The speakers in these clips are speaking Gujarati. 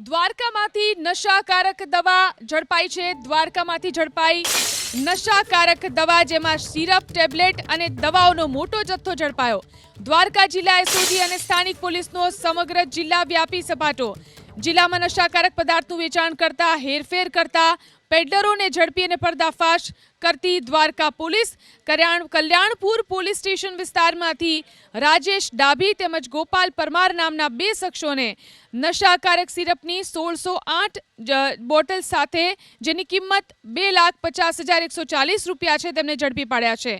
દ્વારકામાંથી નશાકારક દવા ઝડપાઈ છે. દ્વારકામાંથી ઝડપાઈ નશાકારક દવા, જેમાં સિરપ, ટેબ્લેટ અને દવાઓનો મોટો જથ્થો ઝડપાયો. દ્વારકા જિલ્લા એસઓજી અને સ્થાનિક પોલીસનો સમગ્ર જિલ્લા વ્યાપી સપાટો. જિલ્લામાં નશાકારક પદાર્થનું વેચાણ કરતા, હેરફેર કરતા, પેડલરોને ઝડપી અને પર્દાફાશ કરતી Dwarka police Kalyan Kalyanpur police station વિસ્તારમાંથી રાજેશ ડાભી તેમજ ગોપાલ પરમાર નામના બે શખ્સોને નશાકારક સિરપની સોળસો આઠ બોટલ સાથે, જેની કિંમત બે લાખ પચાસ હજાર એકસો ચાલીસ રૂપિયા છે, તેમને ઝડપી પાડ્યા છે.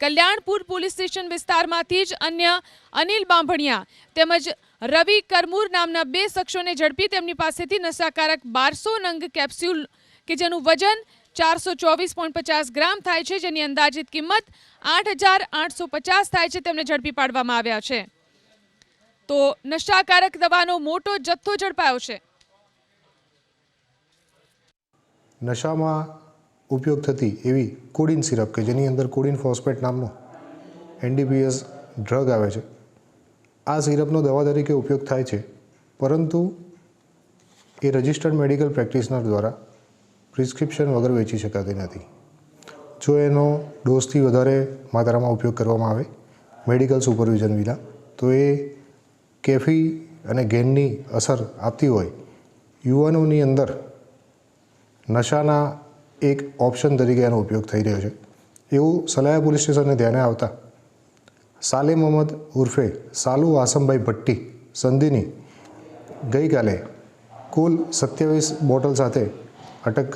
કલ્યાણપુર પોલીસ સ્ટેશન વિસ્તારમાંથી જ અન્ય અનિલ બાંભણિયા તેમજ રવિ કરમૂર નામના બે શખ્સોને ઝડપી તેમની પાસેથી નશાકારક બારસો નંગ કેપ્સ્યુલ કે જેનું વજન ચારસો ચોવીસ પોઈન્ટ પચાસ ગ્રામ થાય છે, જેની અંદાજિત કિંમત આઠ હજાર આઠસો પચાસ થાય છે, તેમને ઝડપી પાડવામાં આવ્યા છે. તો નશાકારક દવાનો મોટો જથ્થો ઝડપાયો છે. નશામાં ઉપયોગ થતી એવી કોડિન સિરપ કે જેની અંદર કોડિન ફોસ્ફેટ નામનો એનડીપીએસ ડ્રગ આવે છે આ સિરપનો દવા તરીકે ઉપયોગ થાય છે, પરંતુ એ રજિસ્ટર્ડ મેડિકલ પ્રેક્ટિશનર દ્વારા પ્રિસ્ક્રિપ્શન વગર વેચી શકાતી નથી. જો એનો ડોઝથી વધારે માત્રામાં ઉપયોગ કરવામાં આવે, મેડિકલ સુપરવિઝન વિના, તો એ કેફી અને ગેનની અસર આપતી હોય, યુવાનોની અંદર નશાના એક ઓપ્શન તરીકે એનો ઉપયોગ થઈ રહ્યો છે. એવું સલાયા પોલીસ સ્ટેશનને ધ્યાને આવતા સાલેમ મોહમ્મદ ઉર્ફે સાલુ આસમભાઈ ભટ્ટી સંધીની ગઈકાલે કુલ સત્યાવીસ બોટલ સાથે અટક કરી